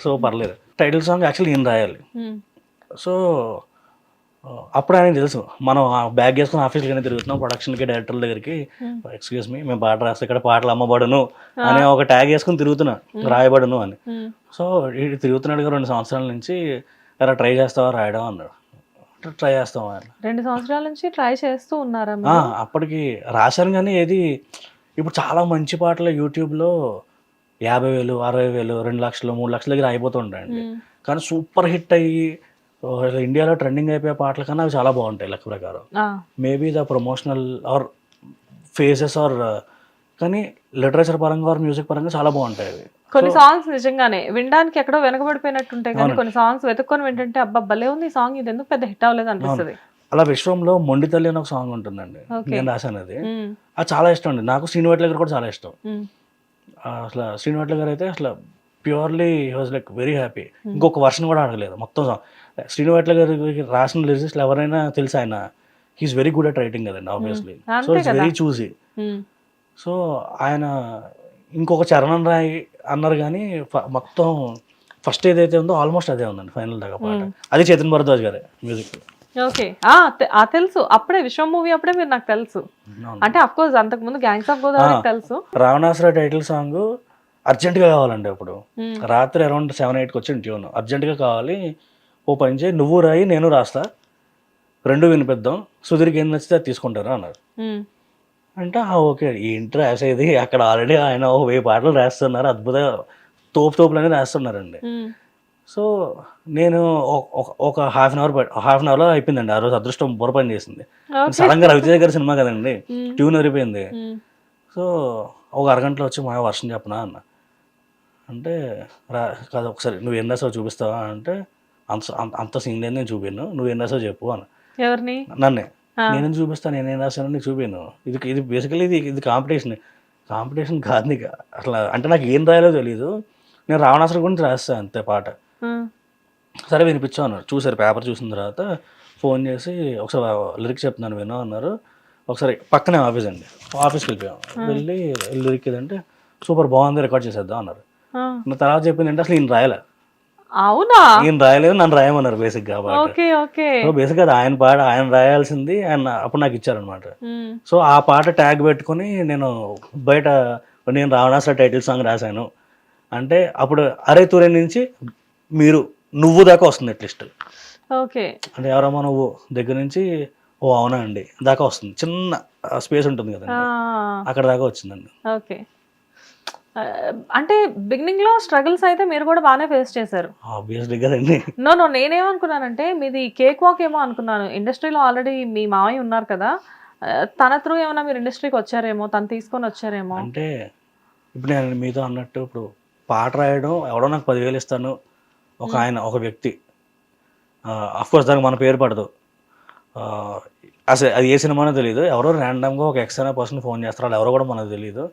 So పర్లేదు. Title song actually నేను రాయాలి. ఉమ్. సో అప్పుడు ఆయన తెలుసు. మనం ఆ బ్యాగ్ వేసుకుని ఆఫీస్కి తిరుగుతున్నాం ప్రొడక్షన్కి డైరెక్టర్ దగ్గరికి. Hmm. ఎక్స్క్యూజ్ మీ మేము పాట రాస్తే ఇక్కడ పాటలు అమ్మబడును అనే ఒక ట్యాగ్ వేసుకుని తిరుగుతున్నా. రాయబడును అని. సో ఇది తిరుగుతున్నాడు రెండు సంవత్సరాల నుంచి అలా ట్రై చేస్తావా రాయడం అన్నాడు. ట్రై చేస్తావా అని. రెండు సంవత్సరాల నుంచి ట్రై చేస్తూ ఉన్నారా? అప్పటికి రాశాను కానీ ఏది ఇప్పుడు చాలా మంచి పాటలు యూట్యూబ్లో యాభై వేలు అరవై వేలు రెండు లక్షలు మూడు లక్షల దగ్గర అయిపోతుంటాయండి. కానీ సూపర్ హిట్ అయ్యి ఇండియాలో ట్రెండింగ్ అయిపోయే పాటల కన్నా అవి చాలా బాగుంటాయి లెక్క ప్రకారం. Maybe the promotional or phases or కానీ లిటరేచర్ పరంగా ఆర్ మ్యూజిక్ పరంగా చాలా బాగుంటాయి అవి. కొన్ని సాంగ్స్ నిజంగానే వినడానికి ఎక్కడో వెనకబడిపోయినట్టుంటాయి కానీ కొన్ని సాంగ్స్ వెతుక్కొని వింటుంటే అబ్బా భలే ఉంది ఈ సాంగ్ ఇది ఎందుకు పెద్ద హిట్ అవ్వలేదు అనిపిస్తుంది. అలా విశ్వంలో మొండి తల్లి అని ఒక సాంగ్ ఉంటుందండి. నేను రాశాను అది. అది చాలా ఇష్టం అండి. నాకు శ్రీనివాట్ల గారు కూడా చాలా ఇష్టం. అసలు శ్రీనివాట్ల గారు అయితే అసలు purely was like very happy. ఇంకొక వర్షన్ కూడా అడగలేదు మొత్తం. శ్రీనివాట్ల గారికి రాసిన లిరిక్స్ ఎవరైనా తెలుసు ఆయన? He's very good at writing కదండి obviously so it's very choosy. So ఆయన ఇంకొక చరణం రాయి అన్నారు కానీ మొత్తం ఫస్ట్ ఏదైతే ఉందో ఆల్మోస్ట్ అదే ఉందండి ఫైనల్ దాకా పాట. అది చేతన్ భరద్వాజ్ గారే మ్యూజిక్ ఓకే. ఆ తెలుసు. అప్పుడే విశ్వం మూవీ అప్పుడే మీరు నాకు తెలుసు. అంటే అఫ్ కోర్స్ అంతకు ముందు గ్యాంగ్స్ ఆఫ్ గోదావరి తెలుసు. రావణాసుర టైటిల్ సాంగ్ అర్జెంటుగా కావాలండి అప్పుడు. రాత్రి అరౌండ్ సెవెన్ ఎయిట్కి వచ్చింది ట్యూన్ అర్జెంటుగా కావాలి. ఓ పని చేయి నువ్వు రాయి నేను రాస్తా. రెండు వినిపిద్దాం. సుధీర్కి ఏం నచ్చితే అది తీసుకుంటారా అన్నారు. అంటే "ఆ, ఓకే. ఏంటి రాసేది అక్కడ ఆల్రెడీ ఆయన ఒక వెయ్యి పాటలు రాస్తున్నారు అద్భుతంగా తోపు తోపులనే రాస్తున్నారండి. ఉమ్. సో నేను ఒక- half an hour half an అవర్లో అయిపోయిందండి. ఆ రోజు అదృష్టం బుర్ర పని చేసింది. సడన్గా రవితేజ గారి సినిమా కదండి. ట్యూన్ అరిపోయింది. సో ఒక అరగంటలో వచ్చి మా వర్షం చెప్పనా అన్న. అంటే రా కాదు ఒకసారి నువ్వు ఎన్ని రాసావు చూపిస్తావా అంటే అంత అంత- సీన్ లేదు నేను చూపాను నువ్వు ఎన్ని రాసావు చెప్పు అన్న. ఎవరిని? నన్నే. నేనేం చూపిస్తాను నేనేం రాశాను నీకు చూపాను ఇది ఇది బేసికలీ ఇది ఇది కాంపిటీషన్ కాంపిటీషన్ కాదు నీకు. అసలు అంటే నాకు ఏం రాయాలో తెలియదు నేను రావణాసుర గురించి రాస్తాను అంతే పాట. సరే వినిపించు అన్నారు చూసారు పేపర్ చూసిన తర్వాత ఫోన్ చేసి ఒకసారి లిరిక్స్ చెప్తున్నాను వినో అన్నారు. ఒకసారి పక్కనే ఆఫీస్ అండి. ఆఫీస్కి వెళ్ళిపోయాం. వెళ్ళి లిరిక్ ఏదంటే సూపర్ బాగుంది రికార్డ్ చేసేద్దాం అన్నారు. నా తర్వాత చెప్పింది అంటే అసలు ఈయన రాయలే. అవునా? ఈయన రాయలేదు నన్ను రాయమన్నారు ఓకే ఓకే. సో బేసిక్గా అది ఆయన పాట ఆయన రాయాల్సింది ఆయన అప్పుడు నాకు ఇచ్చారనమాట. సో ఆ పాట ట్యాగ్ పెట్టుకొని నేను బయట నేను రావణాసుర టైటిల్ సాంగ్ రాశాను. అంటే అప్పుడు అరే తూరే నుంచి మీరు నువ్వు దాకా వస్తుంది అట్లీస్ట్. ఓకే. అంటే ఎవరమ్మా నువ్వు? దగ్గర నుంచి ఓ అవునా అండి దాకా వస్తుంది. చిన్న స్పేస్ ఉంటుంది ఆ, కదండి అక్కడ దాకా వచ్చిందండి. ఓకే. అంటే బిగినింగ్లో స్ట్రగుల్స్ అయితే మీరు కూడా బాగానే ఫేస్ చేశారు. ఆబ్వియస్లీ కదండి. నో నో నేనేమనుకున్నానంటే మీది కేక్ వాక్ ఏమో అనుకున్నాను. ఇండస్ట్రీలో ఆల్రెడీ మీ మామయ్య ఉన్నారు కదా. తన త్రూ ఏమైనా మీరు ఇండస్ట్రీకి వచ్చారేమో తను తీసుకొని వచ్చారేమో? అంటే ఇప్పుడు నేను మీతో అన్నట్టు ఇప్పుడు పాట రాయడం ఎవడో నాకు పదివేలు ఇస్తాను ఒక ఆయన ఒక వ్యక్తి. కోర్స్ దానికి మన పేరు పడదు. అసలు అది ఏ సినిమానో తెలియదు ఎవరో ర్యాండమ్గా ఒక ఎక్స్ అనే పర్సన్ ఫోన్ చేస్తారు. వాళ్ళు ఎవరో కూడా మనకు తెలియదు.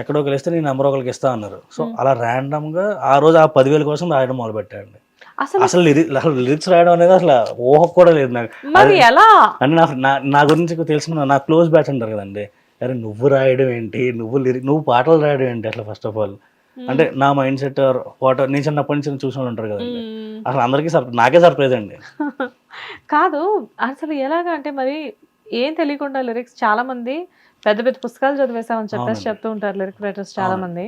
ఎక్కడో కలిస్తే నీ నెంబర్ ఒకరికి ఇస్తా అన్నారు. సో అలా ర్యాండమ్గా ఆ రోజు ఆ పదివేల కోసం రాయడం మొదలు పెట్టానండి అసలు అసలు లిరి అసలు లిరిక్స్ రాయడం అనేది అసలు ఊహ కూడా లేదు నాకు. అంటే నా నా నా గురించి తెలిసిన నా క్లోజ్ బ్యాచ్ అంటారు కదండి. అరే నువ్వు రాయడం ఏంటి? నువ్వు లిరిక్ నువ్వు పాటలు రాయడం ఏంటి అసలు ఫస్ట్ ఆఫ్ ఆల్ అంటే నా మైండ్ సెట్ వాటర్ నేను చిన్నప్పటి నుంచి చూసిన ఉంటారు కదండి. ఉమ్. అసలు అందరికీ నాకే సర్ప్రైజ్ అండి. కాదు అసలు ఎలాగా అంటే మరి ఏం తెలియకుండా లిరిక్స్ చాలా మంది పెద్ద పెద్ద పుస్తకాలు చదివేసామని చెప్పేసి. చెప్తూ ఉంటారు లిరిక్ రైటర్స్ చాలా మంది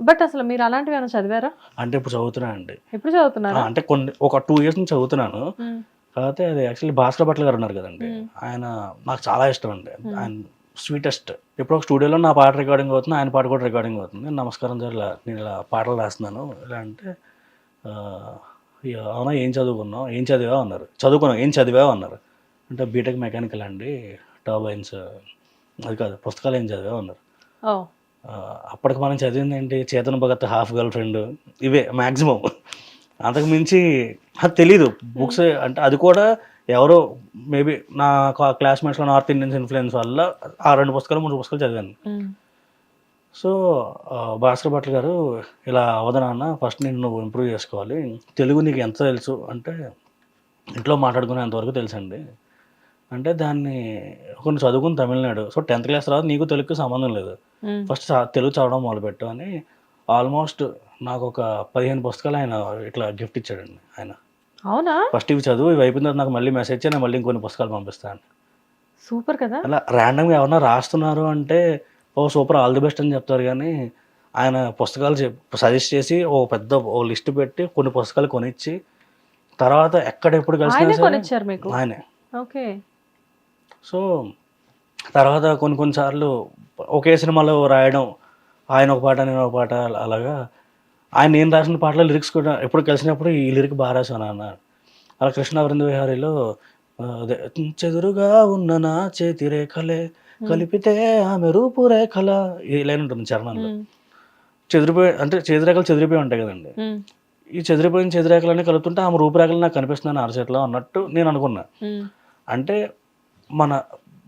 బట్ అసలు మీరు అలాంటివి ఏమైనా చదివారా? అంటే ఇప్పుడు చదువుతున్నా అండి. ఎప్పుడు చదువుతున్నారా? అంటే కొన్ని ఒక టూ ఇయర్స్ నుంచి చదువుతున్నాను. ఉమ్. కాకపోతే అది యాక్చువల్లీ భాస్కర్ భట్ల గారు ఉన్నారు కదండి. ఆయన నాకు చాలా ఇష్టం అండి. ఆయన స్వీటెస్ట్. ఇప్పుడు ఒక స్టూడియోలో నా పాట రికార్డింగ్ అవుతుంది ఆయన పాట కూడా రికార్డింగ్ అవుతుంది. నమస్కారం సార్ ఇలా నేను ఇలా పాటలు రాస్తున్నాను. ఇలా అంటే ఆ, "ఇక అవునా ఏం చదువుకున్నావు? ఏం చదివావు? అన్నారు. చదువుకున్నావు ఏం చదివావు? అన్నారు. అంటే బీటెక్ మెకానికల్ అండి టర్బైన్స్ అది కాదు పుస్తకాలు ఏం చదివావు? అన్నారు. అప్పటికి మనం చదివింది ఏంటి? Chetan Bhagat half girlfriend ఇవే మ్యాక్సిమం అంతకు మించి అది తెలీదు. బుక్స్ అంటే అది కూడా ఎవరో మేబీ నా క్లాస్మేట్స్లో నార్త్ ఇండియన్స్ ఇన్ఫ్లుయెన్స్ వల్ల ఆ రెండు పుస్తకాలు మూడు పుస్తకాలు చదివాను. ఉమ్. సో భాస్కర్ భట్ల గారు ఇలా అవదనాన్న ఫస్ట్ నేను నువ్వు ఇంప్రూవ్ చేసుకోవాలి. తెలుగు నీకు ఎంత తెలుసు అంటే ఇంట్లో మాట్లాడుకునేంతవరకు తెలుసండి. అంటే దాన్ని కొన్ని చదువుకుని తమిళనాడు. సో టెన్త్ క్లాస్ తర్వాత నీకు తెలుగుకి సంబంధం లేదు. ఉమ్. ఫస్ట్ చ- తెలుగు చదవడం మొదలుపెట్టు అని ఆల్మోస్ట్ నాకు ఒక పదిహేను పుస్తకాలు ఆయన ఇట్లా గిఫ్ట్ ఇచ్చాడండి ఆయన. అవునా? ఫస్ట్ ఇవి చదువు ఇవి అయిపోయిన తర్వాత నాకు మళ్ళీ మెసేజ్ నేను మళ్ళీ ఇంకొన్ని పుస్తకాలు పంపిస్తాను. సూపర్ కదా? అలా ర్యాండమ్గా ఎవరన్నా రాస్తున్నారు అంటే oh super all the best అని చెప్తారు కానీ ఆయన పుస్తకాలు సజెస్ట్ చేసి ఓ పెద్ద ఓ లిస్ట్ పెట్టి కొన్ని పుస్తకాలు కొనిచ్చి తర్వాత ఎక్కడ ఎప్పుడు కలిసినా ఆయనే ఓకే. సో తర్వాత కొన్ని కొన్నిసార్లు ఒకే సినిమాలో రాయడం ఆయన ఒక పాట నేను ఒక పాట అలా- అలాగా ఆయన నేను రాసిన పాటలో లిరిక్స్ కూడా ఎప్పుడు కలిసినప్పుడు ఈ లిరిక్ బాగా రాశాను అన్న అలా కృష్ణ వృంద విహారీలో చెదురుగా ఉన్న నా చేతి రేఖలే కలిపితే ఆమె రూపురేఖల ఈ లైన్ ఉంటుంది చరణంలో. చెదిరిపోయి అంటే చెదిరేఖలు చెదిరిపోయి ఉంటాయి కదండి. ఈ చెదిరిపోయిన చెదిరేఖలన్నీ కలుపుతుంటే ఆమె రూపురేఖలు నాకు కనిపిస్తున్నాను అరచేతిలో అన్నట్టు నేను అనుకున్నా. అంటే మన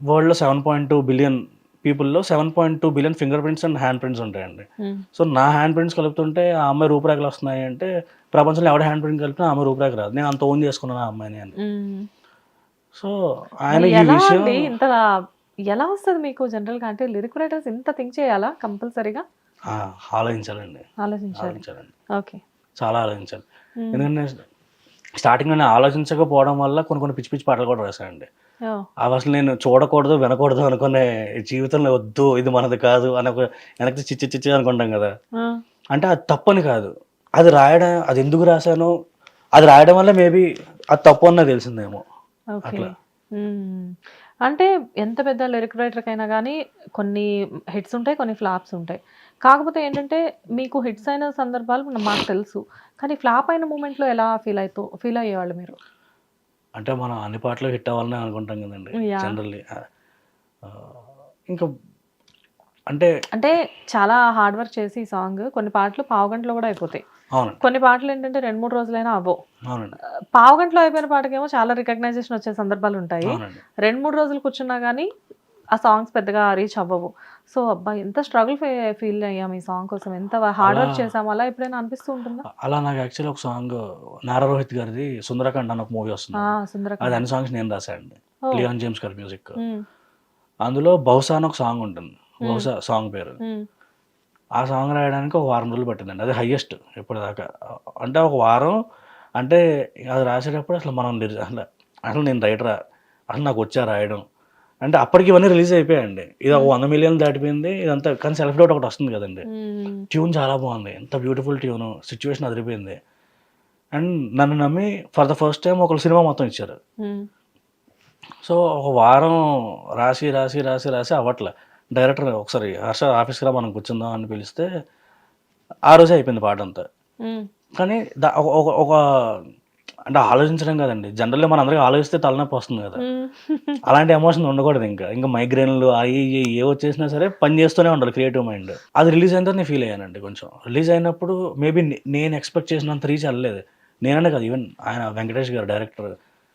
వరల్డ్లో seven point two billion పీపుల్లో seven point two billion fingerprints and handprints ఉంటాయండి. ఉమ్. సో నా హ్యాండ్ ప్రింట్స్ కలుపుతుంటే ఆ అమ్మాయి రూపురేఖలు వస్తున్నాయి అంటే ప్రపంచంలో ఎవడ హ్యాండ్ ప్రింట్ కలిపినా ఆమె రూపురేఖ రాదు. నేను అంత ఓన్ చేసుకున్నాను ఆ అమ్మాయిని అని. ఉమ్. సో ఆయన ఈ విషయం ఇంత ఎలా వస్తుంది మీకు జనరల్గా? అంటే లిరిక్ రైటర్స్ ఇంత థింక్ చేయాలా కంపల్సరీగా ఆలోచించాలండి. ఆలోచించాలి. ఆలోచించాలండి. ఓకే చాలా ఆలోచించాలి. ఎందుకంటే స్టార్టింగ్ నేను ఆలోచించకపోవడం వల్ల కొన్ని కొన్ని పిచ్చి పిచ్చి పాటలు కూడా రాశానండి. అవి అసలు నేను చూడకూడదు వినకూడదు అనుకునే జీవితంలో వద్దు ఇది మనది కాదు అని ఒక వెనక్కి చిచ్చి చిచ్చి అనుకుంటాం కదా. అంటే అది తప్పని కాదు. అది రాయడం అది ఎందుకు రాశాను అది రాయడం వల్ల మేబీ అది తప్పు అన్నది తెలిసిందేమో. ఓకే. అంటే ఎంత పెద్ద లిరిక్ రైటర్ అయినా కానీ కొన్ని హిట్స్ ఉంటాయి కొన్ని ఫ్లాప్స్ ఉంటాయి. కాకపోతే ఏంటంటే మీకు హిట్స్ అయిన సందర్భాలు మాకు తెలుసు. కానీ ఫ్లాప్ అయిన మూమెంట్లో ఎలా ఫీల్ అవుతూ ఫీల్ అయ్యేవాళ్ళు మీరు? అంటే మనం అన్ని పాటలు హిట్ అవ్వాలని అనుకుంటాం కదండి. జనరల్లీ ఇంకా అంటే అంటే చాలా హార్డ్ వర్క్ చేసి ఈ సాంగ్ కొన్ని పాటలు పావు గంటలో కూడా అయిపోతాయి. కొన్ని పాటలు ఏంటంటే రెండు మూడు రోజులైనా అవునండి. పావు గంటలో అయిపోయిన పాటకేమో చాలా రికగ్నైజేషన్ వచ్చే సందర్భాలు ఉంటాయి. రెండు మూడు రోజులు కూర్చున్నా కానీ ఆ సాంగ్స్ పెద్దగా రీచ్ అవ్వవు. సో అబ్బా ఎంత స్ట్రగుల్ ఫీల్ అయ్యాం ఈ సాంగ్ కోసం. ఎంత హార్డ్ వర్క్ అలా- చేసాం అలా ఎప్పుడైనా అనిపిస్తూ ఉంటుందా? అలా నాకు యాక్చువల్లీ ఒక సాంగ్ నారా రోహిత్ గారిది సుందరకాండ అని ఒక మూవీ వస్తుంది. అది అన్ని సాంగ్స్ నేను రాశానండి. ఓ. లియాన్ జేమ్స్ గారి మ్యూజిక్. అందులో బహుశా అని ఒక సాంగ్ ఉంటుంది. బహుశా సాంగ్ పేరు. ఆ సాంగ్ రాయడానికి ఒక వారం రోజులు పట్టిందండి. అది హయ్యెస్ట్ ఇప్పటిదాకా. అంటే ఒక వారం అంటే అది రాసేటప్పుడు అసలు మనం అసలు అసలు నేను రైటరా అసలు నాకు వచ్చా రాయడం. అంటే అప్పటికి ఇవన్నీ రిలీజ్ అయిపోయాయండి. ఇది ఒక వంద మిలియన్ దాటిపోయింది ఇదంతా కానీ సెల్ఫ్ డౌట్ ఒకటి వస్తుంది కదండి. ట్యూన్ చాలా బాగుంది. ఎంత బ్యూటిఫుల్ ట్యూన్ సిచ్యువేషన్ అదిరిపోయింది. అండ్ నన్ను నమ్మి ఫర్ ద ఫస్ట్ టైం ఒకళ్ళు సినిమా మొత్తం ఇచ్చారు. సో ఒక వారం రాసి రాసి రాసి రాసి అవ్వట్లే. డైరెక్టర్ ఒకసారి హర్ష ఆఫీస్కి రా మనం కూర్చుందాం అని పిలిస్తే ఆ రోజే అయిపోయింది పాట అంతా. కానీ దా- ఒక- అంటే ఆలోచించడం కదండి. జనరల్గా మన అందరికీ ఆలోచిస్తే తలనొప్పి వస్తుంది కదా. అలాంటి ఎమోషన్ ఉండకూడదు ఇంకా. ఇంకా మైగ్రేన్లు అవి ఏ వచ్చేసినా సరే పని చేస్తూనే ఉండాలి క్రియేటివ్ మైండ్. అది రిలీజ్ అయిన తర్వాత నేను ఫీల్ అయ్యానండి కొంచెం. రిలీజ్ అయినప్పుడు మేబీ నేను ఎక్స్పెక్ట్ చేసినంత రీచ్ వెళ్ళలేదు నేననే కాదు ఈవెన్ ఆయన వెంకటేష్ గారు director.